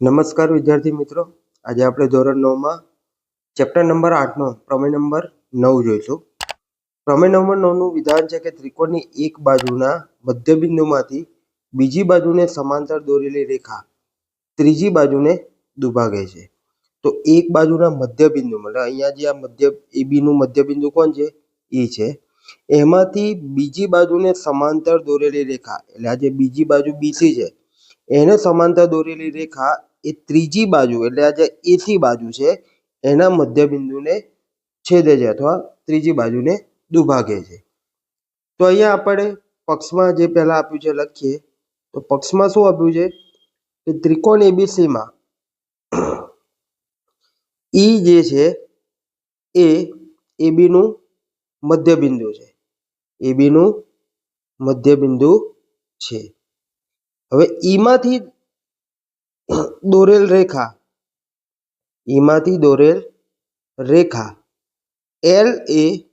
નમસ્કાર વિદ્યાર્થી મિત્રો. આજે આપણે ધોરણ નવમાં ચેપ્ટર નંબર આઠનો પ્રમેય નંબર નવ જોઈશું. પ્રમેય નંબર નવનું વિધાન છે કે ત્રિકોણની એક બાજુના મધ્યબિંદુમાંથી બીજી બાજુને સમાંતર દોરેલી રેખા ત્રીજી બાજુને દુભાગે છે. તો એક બાજુના મધ્યબિંદુ મતલબ અહીંયા જે આ મધ્ય એબીનું મધ્યબિંદુ કોણ છે? એ છે. એમાંથી બીજી બાજુને સમાંતર દોરેલી રેખા, એટલે આ જે બીજી બાજુ બીસી છે એને સમાંતર દોરેલી રેખા એ ત્રીજી બાજુ, એટલે આ જે એસી બાજુ છે, એના મધ્યબિંદુને છેદે છે અથવા ત્રીજી બાજુને દુભાગે છે. તો અહીંયા આપણે પક્ષમાં જે પહેલા આપ્યું છે લખીએ. તો પક્ષમાં શું આપ્યું છે? કે ત્રિકોણ એબીસીમાં ઈ જે છે, એ એબીનું મધ્યબિંદુ છે. એબીનું મધ્યબિંદુ છે. હવે ઈમાંથી દોરેલ રેખા, ઈમાંથી દોરેલ રેખા એલ એ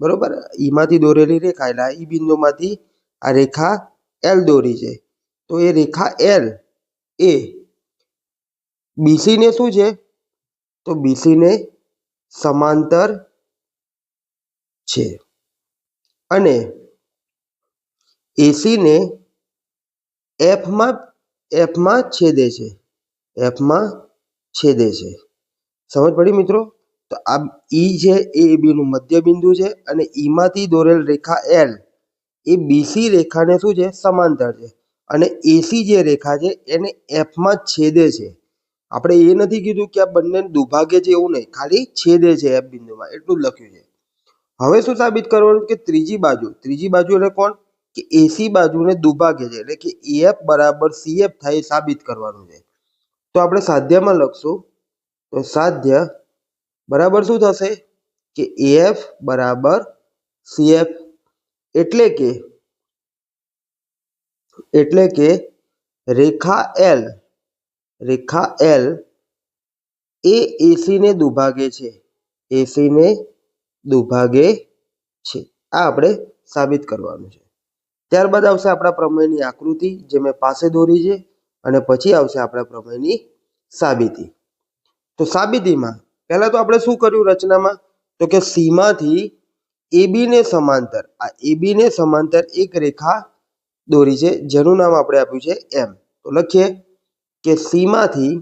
બરોબર, ઈમાંથી દોરેલી રેખા એટલે ઈ બિંદુમાંથી આ રેખા એલ દોરી છે. તો એ રેખા એલ એ બીસીને શું છે? તો બીસીને સમાંતર છે. અને AC ને F માં F માં છેદે છે. એફમાં છેદે છે. સમજ પડી મિત્રો? તો આ ઈ છે, એ બીનું મધ્ય મધ્યબિંદુ છે અને ઈમાંથી દોરેલ રેખા એલ એ બીસી રેખાને શું છે? સમાંતર છે. અને એસી જે રેખા છે, એને એફમાં છેદે છે. આપણે એ નથી કીધું કે આ બંને દુભાગે છે એવું નહીં. ખાલી છેદે છે એફ બિંદુમાં. એટલું લખ્યું છે. હવે શું સાબિત કરવાનું કે ત્રીજી બાજુ? ત્રીજી બાજુ એટલે કોણ? કે એસી બાજુને દુભાગે છે. એટલે કે એએફ બરાબર સીએફ થાય એ સાબિત કરવાનું છે. તો આપણે સાધ્યમાં લખશું. તો સાધ્ય બરાબર શું થશે? કે એફ બરાબર સીએફ એટલે કે એટલે કે રેખા એલ રેખા એલ એ એસીને દુભાગે છે. એસીને દુભાગે છે. આ આપણે સાબિત કરવાનું છે. ત્યારબાદ આવશે આપણા પ્રમેયની આકૃતિ, જે મેં પાસે દોરી છે, અને પછી આવશે આપણા પ્રમેયની સાબિતી. તો સાબિતીમાં, પહેલાં તો આપણે શું કર્યું રચનામાં? તો કે સીમાંથી એબીને સમાંતર, આ એબીને સમાંતર એક રેખા દોરી છે, જેનું નામ આપણે આપ્યું છે એમ તો લખીએ કે સીમાંથી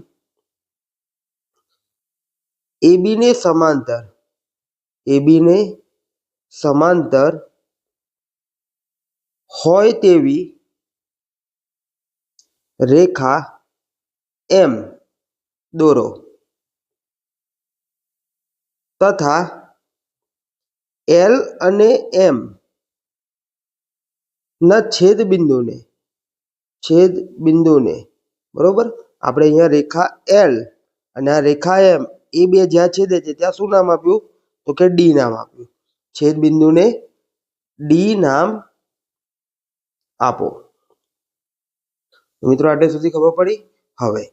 એબીને સમાંતર એબીને સમાંતર હોય તેવી રેખા એમ દોરો. તથા એલ અને એમ ના છેદ બિંદુને છેદ બિંદુને બરોબર? આપણે અહીંયા રેખા એલ અને આ રેખા એમ એ બે જ્યાં છેદે છે, ત્યાં શું નામ આપ્યું? તો કે ડી નામ આપ્યું. છેદ બિંદુને ડી નામ આપો. મિત્રો, આટલે સુધી ખબર પડી? હવે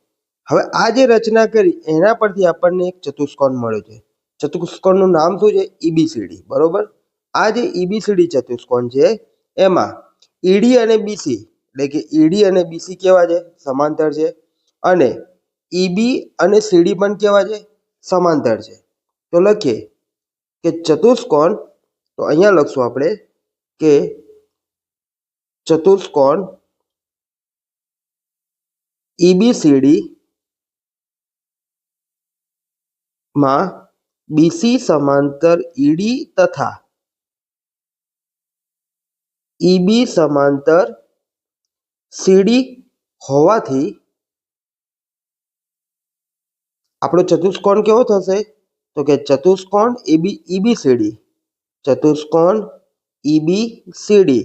હવે આ જે રચના કરી, એના પરથી આપણને એક ચતુષ્કોણ મળ્યો છે. ચતુષ્કોણનું નામ શું છે? ઈબીસીડી બરોબર? આ જે ઈબીસીડી ચતુષ્કોણ છે, એમાં ઈડી અને બીસી એટલે કે ઈડી અને બીસી કેવા છે? સમાંતર છે. અને ઈબી અને સીડી પણ કેવા છે? સમાંતર છે. તો લખીએ કે ચતુષ્કોણ, તો અહીંયા લખશું આપણે કે ચતુષ્કોણ ઈબીસીડી માં બીસી સમાંતર ઈડી તથા ઈબી સમાંતર સીડી હોવાથી આપણો ચતુષ્કોણ કેવો થશે તો કે ચતુષ્કોણ ઈબી ઈબીસીડી ચતુષ્કોણ ઈબીસીડી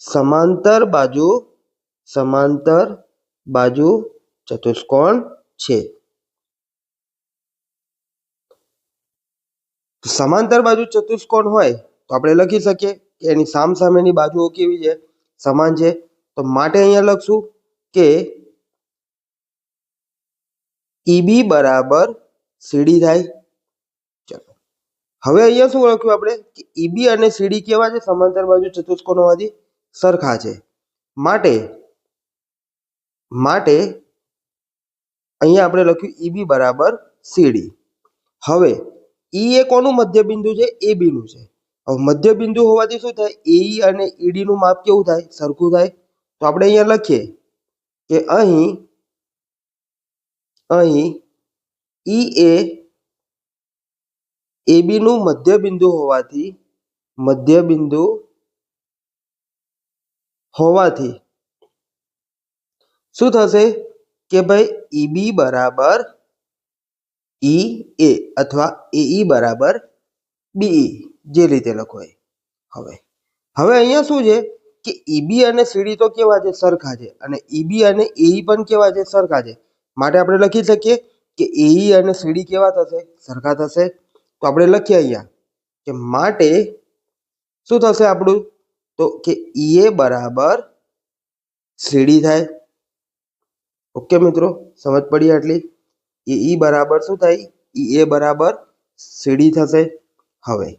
સમાંતર બાજુ સમાંતર બાજુ ચતુષ્કોણ છે. સમાંતર બાજુ ચતુષ્કોણ હોય તો આપણે લખી શકીએ કે એની સામસામેની બાજુઓ કેવી છે? સમાન છે. તો માટે અહીંયા લખશું કે ઈબી બરાબર સીડી થાય. ચલો. હવે અહીંયા શું લખ્યું આપણે? કે ઈબી અને સીડી કેવા છે? સમાંતર બાજુ ચતુષ્કોણ હોવાથી. સરખા છે. માટે માટે અહીંયા આપણે લખ્યું ઈબી બરાબર સીડી હવે ઈ એ કોનું મધ્યબિંદુ છે? એ બીનું છે. હવે મધ્યબિંદુ હોવાથી શું થાય? એઈ અને ઈડીનું માપ કેવું થાય? સરખું થાય. તો આપણે અહીંયા લખીએ કે અહીં અહીં ઈ એ એબીનું મધ્ય મધ્યબિંદુ હોવાથી મધ્યબિંદુ હોવાથી. શું થશે કે ભાઈ ઈબી બરાબર ઈ એ અથવા એઈ બરાબર બીઈ જે રીતે લખો એ. હવે હવે અહીંયા શું છે કે ઈબી અને સીડી તો કેવા છે? સરખા છે. અને ઈબી અને એઈ પણ કેવા છે? સરખા છે. માટે આપણે લખી શકીએ કે એઈ અને સીડી કેવા થશે? સરખા થશે. તો આપણે લખીએ અહીંયા કે માટે શું થશે આપણું? તો કે ઈએ બરાબર સીડી થાય. ઓકે મિત્રો, સમજ પડી આટલી? એ ઈ બરાબર શું થાય? ઈ એ બરાબર સીડી થશે. હવે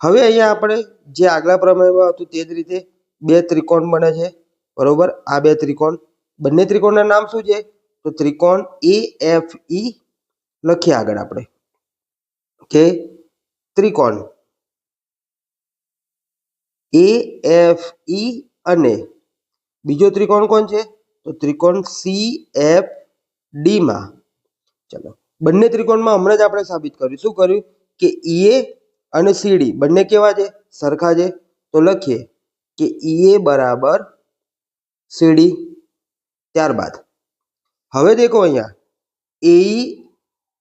હવે અહીંયા આપણે જે આગલા પ્રમેયમાં હતું તે જ રીતે બે ત્રિકોણ બને છે. બરોબર? આ બે ત્રિકોણ. બંને ત્રિકોણના નામ શું છે? તો ત્રિકોણ એ, એફ, ઈ લખીએ આગળ આપણે. કે ત્રિકોણ એ એફ ઈ અને બીજો ત્રિકોણ કોણ છે? તો ત્રિકોણ સી એફ ડીમાં ચલો, બંને ત્રિકોણમાં હમણાં જ આપણે સાબિત કર્યું. શું કર્યું? કે ઈએ અને સીડી બંને કેવા છે? સરખા છે. તો લખીએ કે ઈએ બરાબર સીડી ત્યારબાદ, હવે દેખો અહીંયા. એઈ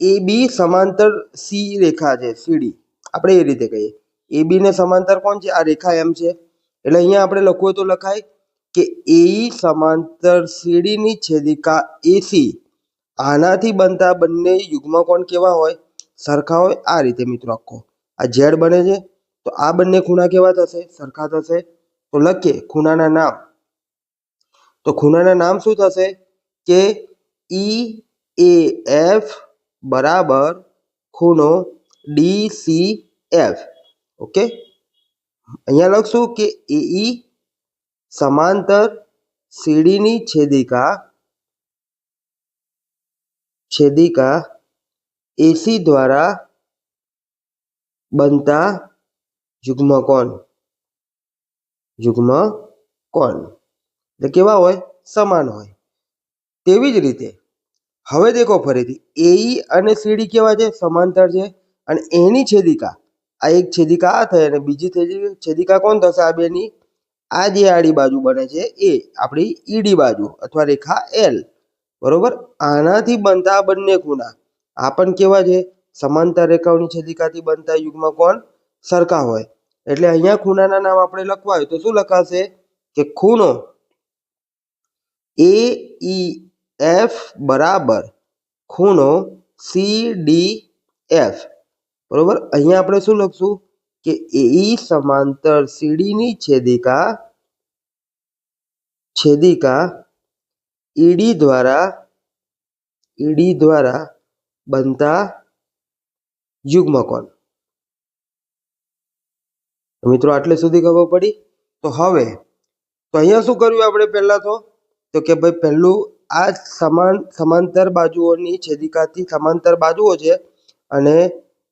એ બી સમાંતર સી રેખા છે સીડી આપણે એ રીતે કહીએ. એ બી ને સમાંતર કોણ છે? આ રેખા એમ છે. એટલે અહીંયા આપણે લખવું તો લખાય કે એઈ સમાંતર સીડીની છેદિકા એસી આનાથી બનતા બંને યુગ્મકોણ કેવા હોય? સરખા હોય? આ રીતે મિત્રો આખો. આ ઝેડ બને છે. તો આ બંને ખૂણા કેવા થશે? સરખા થશે. તો લખીએ ખૂણાના નામ. તો ખૂણાના નામ શું થશે? કે ઈ એ એફ બરાબર ખૂણો ડી સી એફ ઓકે? અહીંયા લખશું કે એઈ સમાંતર સીડીની છેદિકા છેદિકા એસી દ્વારા બનતા યુગ્મ કોણ યુગ્મ કોણ એટલે કેવા હોય? સમાન હોય. તેવી જ રીતે, હવે દેખો ફરીથી એઈ અને સીડી કેવા છે? સમાંતર છે. અને એની છેદિકા આ એક છેદિકા આ થઈ અને બીજી છેદિ- છેદિકા કોણ થશે? આ બેની આ જે આડી બાજુ બને છે એ, આપણી ઈડી બાજુ અથવા રેખા એલ. બરોબર? આનાથી બનતા બંને ખૂણા. આ પણ કેવા છે? સમાંતર રેખાઓની છેદિકાથી બનતા યુગમાં કોણ? સરખા હોય. એટલે અહીંયા ખૂણાના નામ આપણે લખવા હોય તો શું લખાશે? કે ખૂણો એ ઈ એફ બરાબર ખૂણો સી ડી એફ. બરોબર? અહીંયા આપણે શું લખશું? કે એઈ સમાંતર સીડીની છેદિકા છેદિકા ઈડી દ્વારા ઈડી દ્વારા બનતા યુગ્મકોણ. મિત્રો આટલે સુધી ખબર પડી? તો હવે, તો અહીંયા શું કર્યું આપણે પહેલા તો? તો કે ભાઈ પહેલું આ સમાન, સમાંતર બાજુઓની છેદિકાથી સમાંતર બાજુઓ છે અને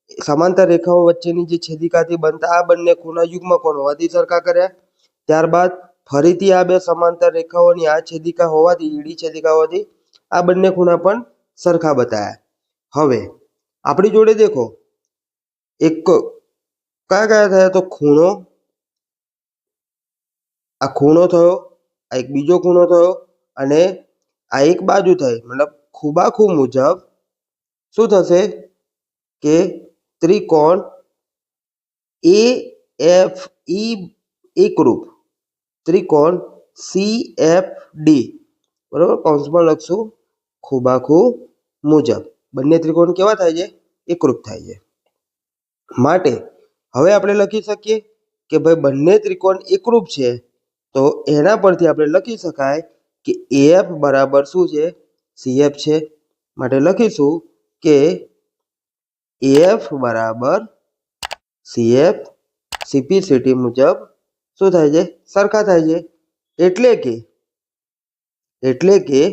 સમાંતર રેખાઓ વચ્ચેની જે છેદિકાથી બનતા આ બંને ખૂણા યુગ્મકોણ હોવાથી સરખા કર્યા. ત્યારબાદ ફરીથી આ બે સમાંતર રેખાઓની આ છેદિકા હોવાથી ઈડી છેદિકા હોવાથી આ બંને ખૂણા પણ સરખા બતાવ્યા હવે, આપણી જોડે દેખો, એક કયા કયા થયા તો ખૂણો, આ ખૂણો થયો, આ એક બીજો ખૂણો થયો અને આ એક બાજુ થઈ. મતલબ ખૂબાખૂબ મુજબ શું થશે કે ત્રિકોણ એ એફ ઈ એકરૂપ ત્રિકોણ સી એફ ડી બરાબર? કૌંસમાં લખશું. ખૂબાખૂ મુજબ. બંને ત્રિકોણ કેવા થાય છે? એકરૂપ થાય છે. માટે હવે આપણે લખી શકીએ કે ભાઈ બંને ત્રિકોણ એકરૂપ છે. તો એના પરથી આપણે લખી શકાય કે એફ બરાબર શું છે? સીએફ છે. માટે લખીશું કે એફ બરાબર સીએફ સીપીસીટી મુજબ શું થાય છે? સરખા થાય છે. એટલે કે એટલે કે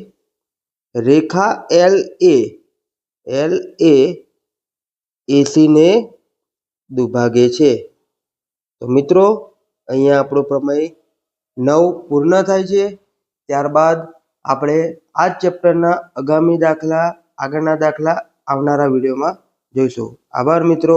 રેખા એલ એ એલ એ એસીને દુભાગે છે. તો મિત્રો, અહીંયા આપણો પ્રમેય નવ પૂર્ણ થાય છે. ત્યારબાદ આપણે આ ચેપ્ટરના આગામી દાખલા, આગળના દાખલા આવનારા વિડીયોમાં જોઈશું આભાર મિત્રો